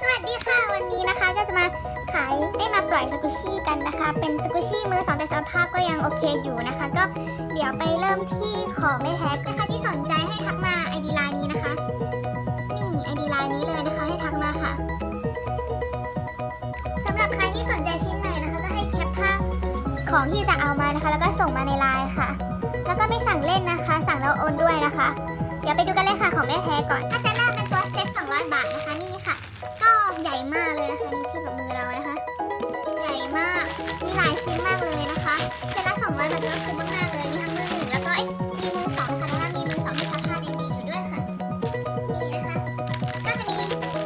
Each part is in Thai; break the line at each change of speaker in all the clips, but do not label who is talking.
สวัสดีค่ะวันนี้นะคะก็จะมาขายได้มาปล่อยสกุชี่กันนะคะ เป็นสกุชี่มือสองแต่สภาพก็ยังโอเคอยู่นะคะ ก็เดี๋ยวไปเริ่มที่ของไม่แท็กนะคะที่สนใจให้ทักมาไอดีไลน์นี้นะคะนี่ไอดีไลน์นี้เลยนะคะให้ทักมาค่ะสำหรับใครที่สนใจชิ้นไหนนะคะก็ให้แคปภาพของที่จะเอามานะคะ แล้วก็ส่งมาในไลน์ค่ะ แล้วก็ไม่สั่งเล่นนะคะ สั่งแล้วโอนด้วยนะคะ เดี๋ยวไปดูกันเลยค่ะของแม่แท้ก่อนถ้าจะเริ่มเป็นตัวเซ็ต200 บาทนะคะ มากเลยนะคะนี่ที่กับมือเรานะคะ ใหญ่มาก มีหลายชิ้นมากเลยนะคะเซตละ200บาทก็คุ้มมากๆเลย มีทั้งมือหนึ่งแล้วก็มีมือสองค่ะแล้วก็มีมือสองที่สภาพดีอยู่ด้วยค่ะ นี่นะคะ ก็จะมี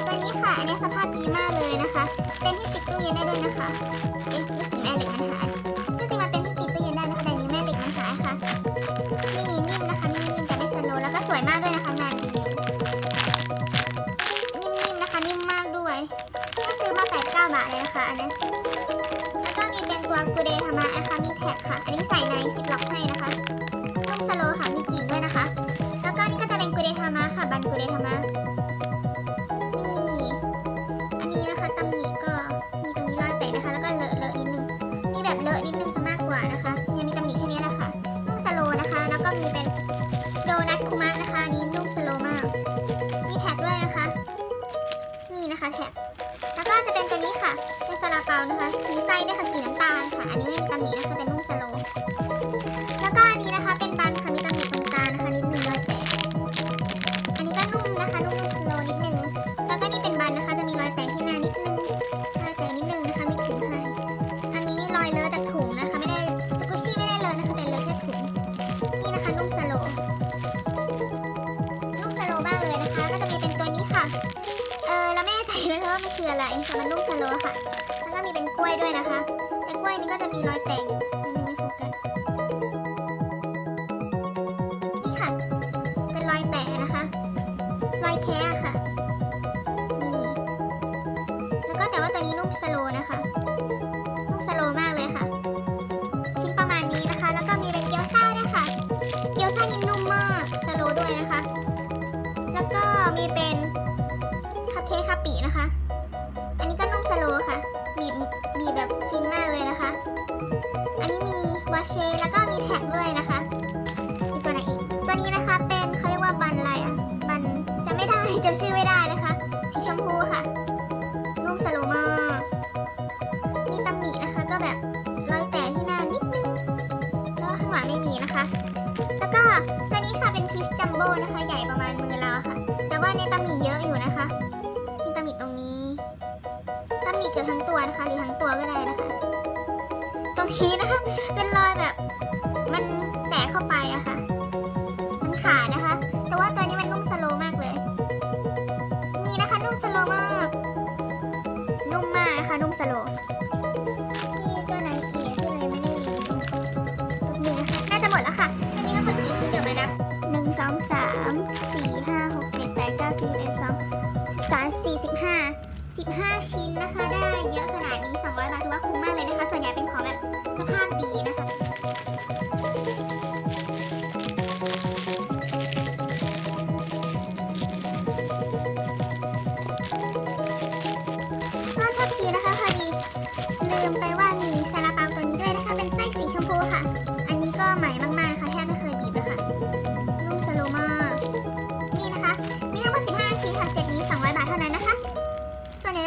ตัวนี้ค่ะ อันนี้สภาพดีมากเลยนะคะ เป็นที่ติดตู้เย็นได้ด้วยนะคะเอ๊ะรู้สึกแม่เหล็กมันหายก็จริงมันเป็นที่ติดตู้เย็นได้นะคะแต่นี้แม่เหล็กมันหายค่ะ นี่นิ่มนะคะนิ่ กูเดทามานะคะมีแท็กค่ะ อันนี้ใส่ในซิปล็อกให้นะคะนุ่มสโลค่ะ มีกลิ่นด้วยนะคะ แล้วก็นี่ก็จะเป็นกูเดทามาค่ะ บันกูเดทามานี่อันนี้นะคะตำหนิก็มีตรงนี้รอยแตกนะคะ แล้วก็เลอะเลอะนิดนึง มีแบบเลอะนิดนึงซะมากกว่านะคะยังมีตำหนิแค่นี้แหละค่ะนุ่มสโลนะคะ แล้วก็มีเป็นโดนัทคุมะนะคะนี้นุ่มสโลมาก มีแท็กด้วยนะคะ นี่นะคะแท็กแล้วก็จะเป็นตัวนี้ค่ะเป็นซาลาเปานะคะมีไส้ด้วยค่ะสีน้ำ สโลนะคะนุ่มสโลมากเลยค่ะ ชิ้นประมาณนี้นะคะ แล้วก็มีเป็นเกี๊ยวซ่าด้วยค่ะ เกี๊ยวซ่านี่นุ่มมากสโลด้วยนะคะ แล้วก็มีเป็นคัพเค้กคาปินะคะ อันนี้ก็นุ่มสโลค่ะ บีบบีบแบบฟินมากเลยนะคะ อันนี้มีวาเชแล้วก็มีแท็กด้วยนะคะมีตัวไหนอีก ตัวนี้นะคะเป็นเขาเรียกว่าบันอะไรอะบันจำไม่ได้จำชื่อไม่ได้นะคะ สีชมพูค่ะ นะคะหรือทั้งตัวก็ได้นะคะ ตรงนี้นะคะเป็นรอยแบบมันแตกเข้าไปอะค่ะ มันขาดนะคะ แต่ว่าตัวนี้มันนุ่มสโลมากเลย มีนะคะนุ่มสโลมาก นุ่มมากนะคะนุ่มสโลมีตัวไหนอีกที่เรายังไม่ได้รีวิวนี่นะคะน่าจะหมดแล้วค่ะอันนี้ทั้งหมดกี่ชิ้นเดี๋ยวมานับหนึ่งสองสาม มมากเลยนะคะ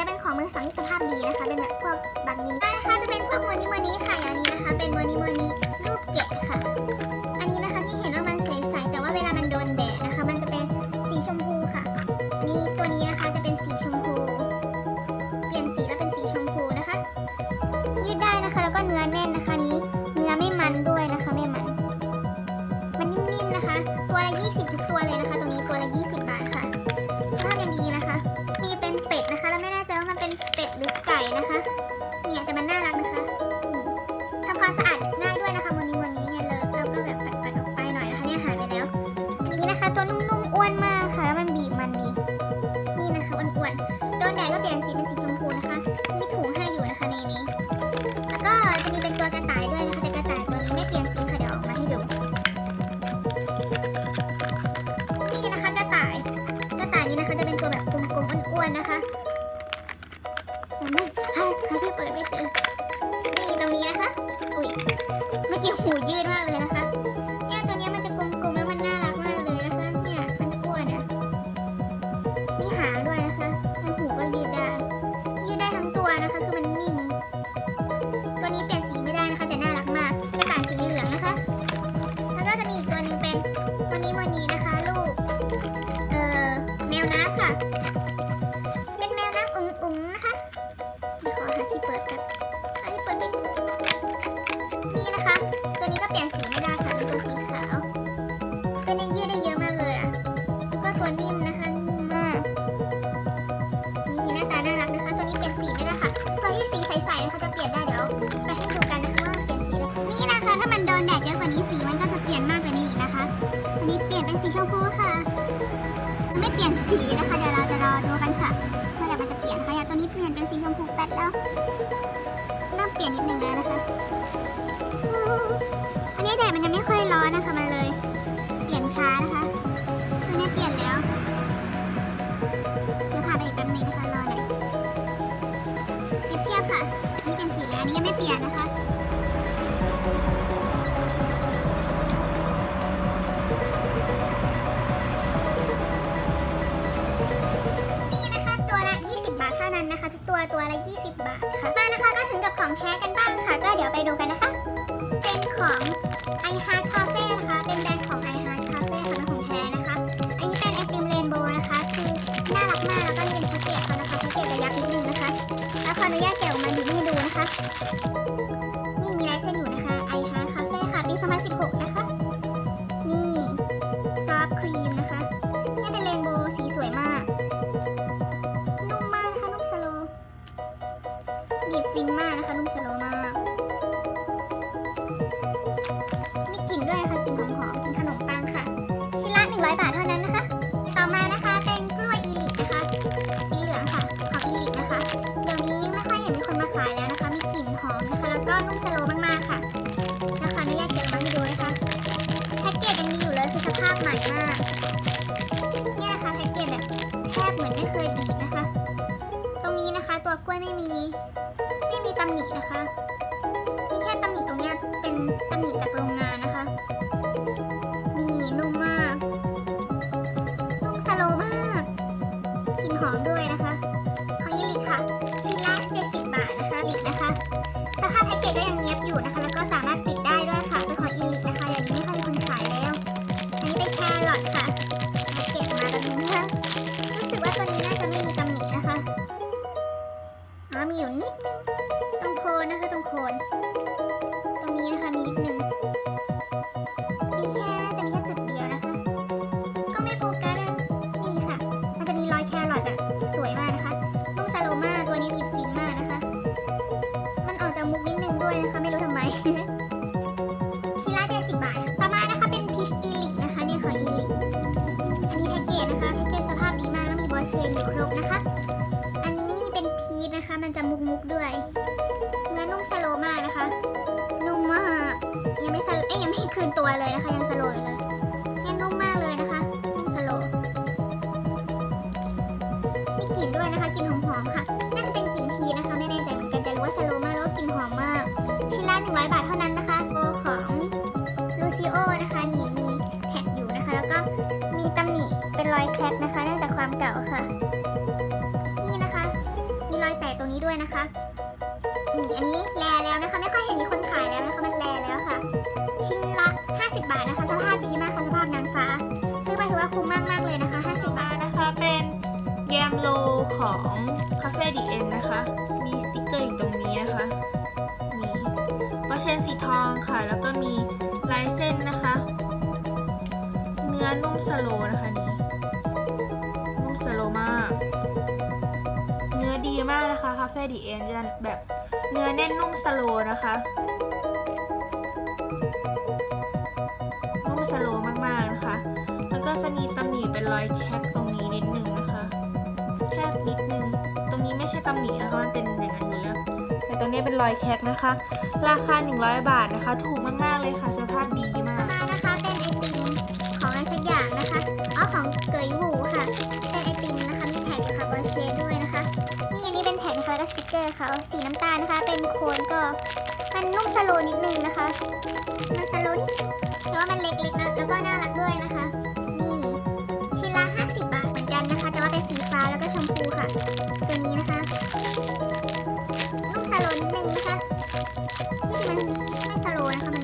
นใหญ่จะเป็นของมือสองที่สภาพดีนะคะ เป็นแบบพวกบัตรมินินะคะจะเป็นพวกโมนิโมนิค่ะอย่างนี้นะคะ เป็นโมนิโมนิรูปเกะค่ะ อันนี้นะคะที่เห็นว่ามัน จะเปลี่ยนได้เดี๋ยวไปให้ดูกันนะคะว่าเปลี่ยนสีนี่นะคะ ถ้ามันโดนแดดเยอะกว่านี้สีมันก็จะเปลี่ยนมากกว่านี้อีกนะคะ อันนี้เปลี่ยนเป็นสีชมพูค่ะ ไม่เปลี่ยนสีนะคะ เดี๋ยวเราจะรอดูกันค่ะว่าเดี๋ยวมันจะเปลี่ยนค่ะอย่างตัวนี้เปลี่ยนเป็นสีชมพูแป๊ดแล้วเริ่มเปลี่ยนนิดนึงแล้วนะคะ อันนี้แดดมันยังไม่ค่อยร้อนนะคะ อันนี้ยังไม่เปลี่ยนนะคะตัวละ20บาทเท่านั้นนะคะทุกตัวตัวละ 20 บาทค่ะ มานะคะก็ถึงกับของแท้กันบ้างค่ะ ก็เดี๋ยวไปดูกันนะคะ วยไม่มี ไม่มีตำหนินะคะ มีแค่ตำหนิตรงเนี้ยเป็นตำหนิจากโร อ๋อมีอยู่นิดนึงตรงโคนนะคะตรงโคน ตรงนี้นะคะมีนิดนึงมีแค่น่าจะมีแค่จุดเดียวนะคะ ก็ไม่โฟกัสนะนี่ค่ะ มันจะมีรอยแครอทอะสวยมากนะคะนุ่มซาโลมาตัวนี้มีฟินมากนะคะ มันออกจากมุกนิดนึงด้วยนะคะ ไม่รู้ทำไมชิ้นละ70บาทค่ะต่อมานะคะเป็นพีชอีลิกนะคะเนี่ยของอีลิกอันนี้แพ็กเกจนะคะแพ็กเกจสภาพดีมากแล้วมีบอลเชนอยู่ครบนะคะ จะมุกมุกด้วย เนื้อนุ่มสโลมากนะคะ นุ่มมาก ยังไม่สโลเอ้ยยังไม่คืนตัวเลยนะคะ ยังสโลอยู่เลยเนี่ยนุ่มมากเลยนะคะ นุ่มสโลมีกลิ่นด้วยนะคะ กลิ่นหอมๆค่ะ น่าจะเป็นกลิ่นพีนะคะ ไม่แน่ใจเหมือนกันแต่รู้ว่าสโลมากแล้วกลิ่นหอมมาก ชิ้นละ100 บาทเท่านั้นนะคะโบของลูซิโอนะคะนี่มีแท็กอยู่นะคะ แล้วก็มีตำหนิเป็นรอยแคร็กนะคะเนื่องจากความเก่าค่ะ นี้ด้วยนะคะนี่อันนี้แลแล้วนะคะ ไม่ค่อยเห็นมีคนขายแล้วนะคะมันแลแล้วค่ะ ชิ้นละ 50 บาทนะคะ สภาพดีมากค่ะสภาพนางฟ้า ซื้อไปถือว่าคุ้มมากมากๆเลยนะคะ 50 บาท
นะคะเป็นแยมโลของคาเฟ่ดีเอ็นนะคะ มีสติกเกอร์อยู่ตรงนี้นะคะมีปอเชนสีทองค่ะ แล้วก็มีลายเส้นนะคะ เนื้อนุ่มสโลนะคะนี่ากนะคาเฟ่ดีเอ็นจะแบบเนื้อแน่นนุ่มสโลนะคะ นุ่มสโลมากๆนะคะ แล้วก็จะมีตำหนิเป็นรอยแคปตรงนี้นิดนึงนะคะ แคบนิดนึง ตรงนี้ไม่ใช่ตำหนินะคะมันเป็นอย่างนั้นอยู่แล้ว แต่ตรงนี้เป็นรอยแคกนะคะ ราคา 100 บาทนะคะ ถูกมากๆเลยค่ะสภาพดีมาก
นะคะ เกอร์เขาสีน้ำตาลนะคะ เป็นโคนก็มันนุ่มสโลนิดนึงนะคะ มันสโลนิดแต่ว่ามันเล็กๆนะแล้วก็น่ารักด้วยนะคะ นี่ชิ้นละ50 บาทเหมือนกันนะคะ แต่ว่าเป็นสีฟ้าแล้วก็ชมพูค่ะ ตัวนี้นะคะ นุ่มสโลนิดนึงนะคะที่จริงมันไม่สโลนะคะมัน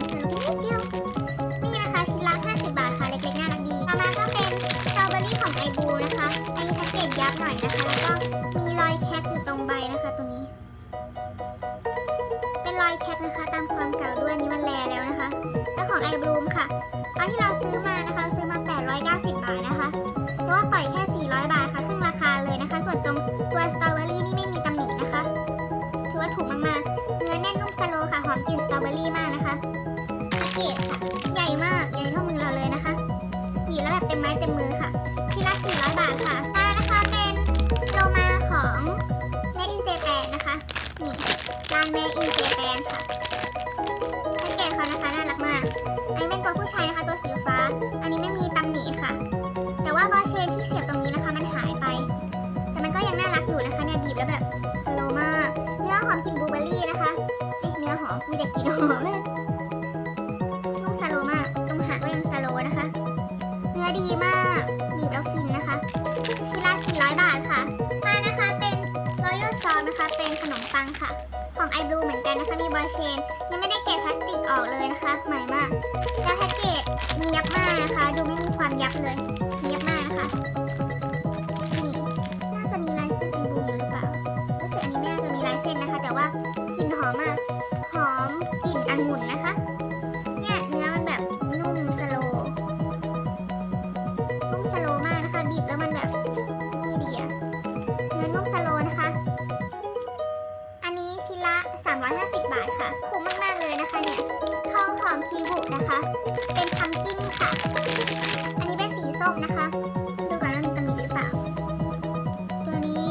าเลยนะคะ ใหม่มากแล้วแพ็กเกจเนียับมากนะคะ ดูไม่มีความยับเลยเนียบมากนะคะนี่น่าจะมีลายเส้นไอบูอยู่หรือเปล่ารู้สึกอันนี้ไม่น่าจะมีลายเส้นนะคะ แต่ว่ากลิ่นหอมมากหอมกลิ่นองุ่นนะคะ เนี่ยเนื้อมันแบบนุ่มสโลนุ่มสโลมากนะคะบีบแล้วมันแบบนี่ดีอะเนื้อนุ่มสโลนะคะ อันนี้ชิ้นละ 350 บาทค่ะคุ้มมากๆเลยนะคะเนี่ย ของคิวบุนะคะ เป็นพัมกิ้งค่ะ อันนี้เป็นสีส้มนะคะ ดูก่อนว่ามีตำหนิหรือเปล่า ตัวนี้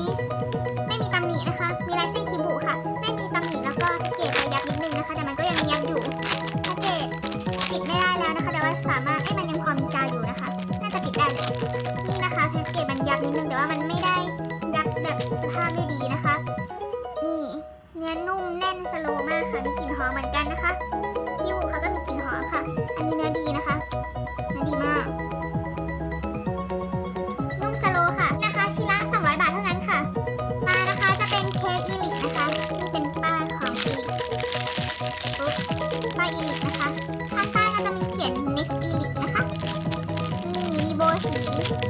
ไม่มีตำหนินะคะ มีลายเส้นคิวบุค่ะ ไม่มีตำหนิแล้วก็แพ็กเกจจะยับนิดนึงนะคะ แต่มันก็ยังมียับอยู่แพ็กเกจปิดไม่ได้แล้วนะคะ แต่ว่าสามารถเอ้ยมันยังพอมีกาวอยู่นะคะ น่าจะปิดได้เลยนี่นะคะแพ็กเกจมันยับนิดนึงแต่ว่ามันไม่ได้ยับแบบสภาพไม่ดีนะคะ นี่เนื้อนุ่มแน่นสโลว์มากค่ะ มีกลิ่นหอมเหมือนกันนะคะ อันนี้เนื้อดีนะคะ เนื้อดีมาก นุ่มสโลค่ะ ราคาชิ้นละ200 บาทเท่านั้นค่ะมานะคะจะเป็นเค้กอีลิกนะคะ นี่เป็นป้ายของอีลิกปุ๊บป้ายอีลิกนะคะ ข้างใต้ก็จะมีเขียน next อีลิกนะคะ นี่มีโบสี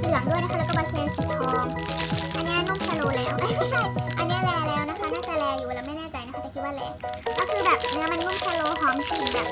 เหลืองด้วยนะคะ แล้วก็บาเชนสีทอง อันนี้นุ่มสโลแล้วไม่ใช่ อันนี้แลแล้วนะคะ น่าจะแลอยู่แล้วไม่แน่ใจนะคะ แต่คิดว่าแลก็คือแบบเนื้อมันนุ่มสโลหอมกลิ่นแบบ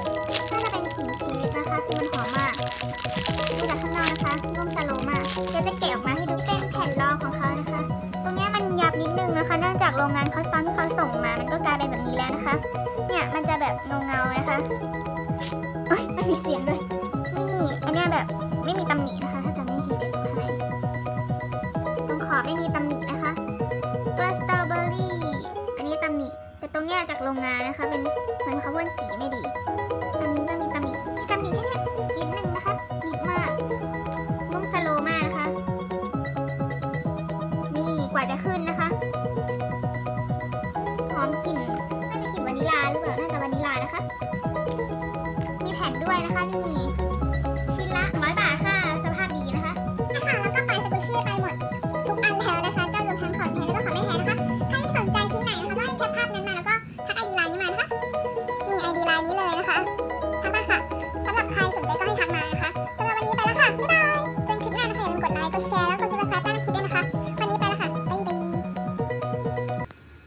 นะคะ มีแผ่นด้วยนะคะนี่